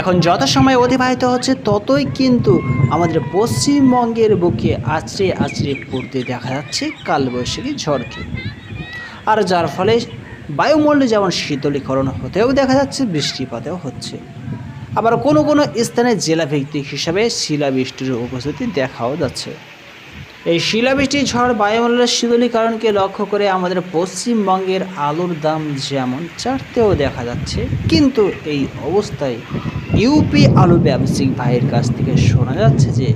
এখন যত সময় অতিবাহিত হচ্ছে, ততই কিন্তু আমাদের পশ্চিমবঙ্গের বুকে আছড়ে আছড়ে পড়তে দেখা যাচ্ছে কালবৈশাখী ঝড়কে। আর যার ফলে বায়ুমণ্ডলে যেমন শীতলীকরণ হতেও দেখা যাচ্ছে, বৃষ্টিপাতেও হচ্ছে। আবার কোনো কোনো স্থানে জেলাভিত্তিক হিসাবে শিলাবৃষ্টির উপস্থিতি দেখাও যাচ্ছে। এই শিলাবৃষ্টি, ঝড়, বায়ুমণ্ডলের শীতলীকরণকে লক্ষ্য করে আমাদের পশ্চিমবঙ্গের আলুর দাম যেমন চারতেও দেখা যাচ্ছে, কিন্তু এই অবস্থায় ইউপি আলু ব্যবসায়িক ভাইয়ের কাছ থেকে শোনা যাচ্ছে যে,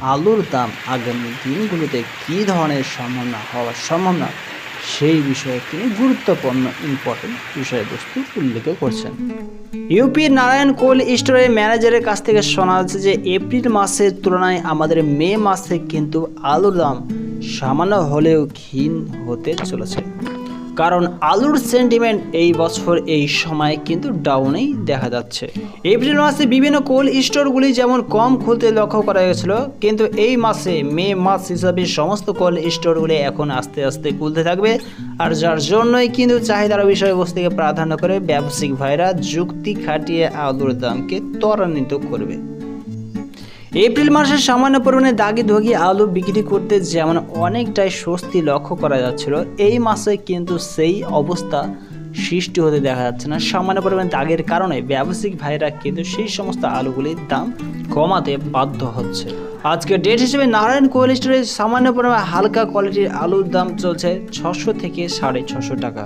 আলুর দাম আগামী দিনগুলোতে কী ধরনের সম্ভাবনা হওয়ার সম্ভাবনা? সেই বিষয়ে তিনি গুরুত্বপূর্ণ ইম্পর্টেন্ট বিষয়বস্তু উল্লেখ করছেন। ইউপির নারায়ণ কোল স্টোরের ম্যানেজারের কাছ থেকে শোনা যাচ্ছে যে, এপ্রিল মাসের তুলনায় আমাদের মে মাসে কিন্তু আলুর দাম সামান্য হলেও ক্ষীণ হতে চলেছে। কারণ আলুর সেন্টিমেন্ট এই বছর এই সময় কিন্তু ডাউনেই দেখা যাচ্ছে। এপ্রিল মাসে বিভিন্ন কোল্ড স্টোরগুলি যেমন কম খুলতে লক্ষ্য করা গেছিল, কিন্তু এই মাসে মে মাস হিসাবে সমস্ত কোল্ড স্টোরগুলি এখন আস্তে আস্তে খুলতে থাকবে। আর যার জন্যই কিন্তু চাহিদার বিষয়বস্তুকে প্রাধান্য করে ব্যবসায়িক ভাইরা যুক্তি খাটিয়ে আলুর দামকে ত্বরান্বিত করবে। এপ্রিল মাসে সামান্য পরিমাণে দাগি ধগি আলু বিক্রি করতে যেমন অনেকটাই স্বস্তি লক্ষ্য করা যাচ্ছিল, এই মাসে কিন্তু সেই অবস্থা সৃষ্টি হতে দেখা যাচ্ছে না। সামান্য পরিমাণে দাগের কারণে ব্যবসায়িক ভাইরা কিন্তু সেই সমস্ত আলুগুলির দাম কমাতে বাধ্য হচ্ছে। আজকে ডেট হিসেবে নারায়ণ কোল্ড স্টোরে সামান্য পরিমাণে হালকা কোয়ালিটির আলুর দাম চলছে ছশো থেকে সাড়ে ছশো টাকা।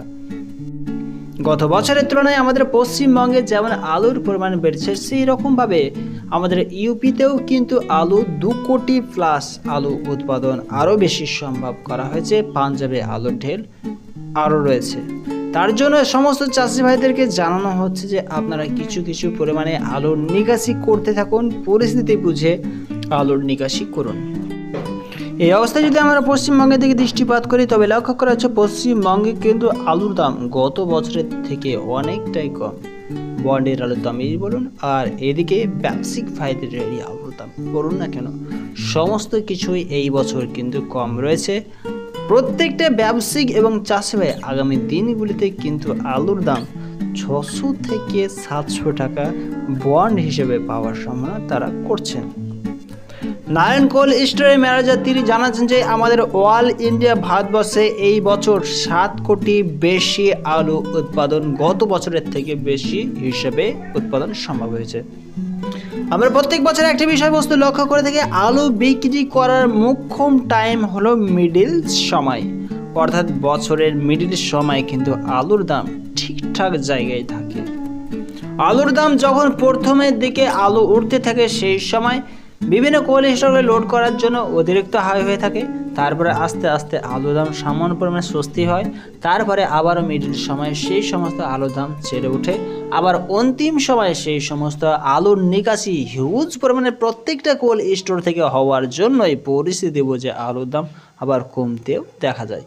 গত বছরের তুলনায় আমাদের পশ্চিমবঙ্গে যেমন আলুর পরিমাণ বেড়েছে সেই রকমভাবে আমাদের ইউপিতেও কিন্তু আলু দু কোটি প্লাস আলু উৎপাদন আরও বেশি সম্ভব করা হয়েছে। পাঞ্জাবে আলুর ঢেল আরও রয়েছে। তার জন্য সমস্ত চাষি ভাইদেরকে জানানো হচ্ছে যে, আপনারা কিছু কিছু পরিমাণে আলুর নিকাশি করতে থাকুন, পরিস্থিতি বুঝে আলুর নিকাশি করুন। এই অবস্থায় যদি আমরা পশ্চিমবঙ্গের দিকে দৃষ্টিপাত করি, তবে লক্ষ্য করা হচ্ছে পশ্চিমবঙ্গে কিন্তু আলুর দাম গত বছরের থেকে অনেকটাই কম। বন্ডের আলুর দামই বলুন, আর এদিকে ব্যবসায়িক ফায়দের এই আলুর দাম বলুন না কেন, সমস্ত কিছুই এই বছর কিন্তু কম রয়েছে। প্রত্যেকটা ব্যবসায়িক এবং চাষি ভাই আগামী দিনগুলিতে কিন্তু আলুর দাম ছশো থেকে সাতশো টাকা বন্ড হিসেবে পাওয়ার সম্ভাবনা তারা করছেন। নারায়ণ কোল স্টোরের ম্যানেজার, তিনি জানাচ্ছেন যে আমাদের অল ইন্ডিয়া ভারতবর্ষে এই বছর সাত কোটি বেশি আলু উৎপাদন, গত বছরের থেকে বেশি হিসেবে উৎপাদন সম্ভব হয়েছে। আমরা প্রত্যেক বছর একটি বিষয়বস্তু লক্ষ্য করে থাকি, আলু বিক্রি করার মুখ্যম টাইম হলো মিডিল সময়। অর্থাৎ বছরের মিডিল সময় কিন্তু আলুর দাম ঠিকঠাক জায়গায় থাকে। আলুর দাম যখন প্রথমের দিকে আলু উঠতে থাকে সেই সময় বিভিন্ন কোল্ড স্টোরে লোড করার জন্য অতিরিক্ত হাই হয়ে থাকে, তারপরে আস্তে আস্তে আলুর দাম সামান্য পরিমাণে স্বস্তি হয়, তারপরে আবারও মিডিল সময়ে সেই সমস্ত আলুর দাম ছেড়ে ওঠে আবার অন্তিম সময়ে সেই সমস্ত আলুর নিকাশি হিউজ পরিমাণে প্রত্যেকটা কোল্ড স্টোর থেকে হওয়ার জন্যই পরিস্থিতি বুঝে আলুর দাম আবার কমতেও দেখা যায়।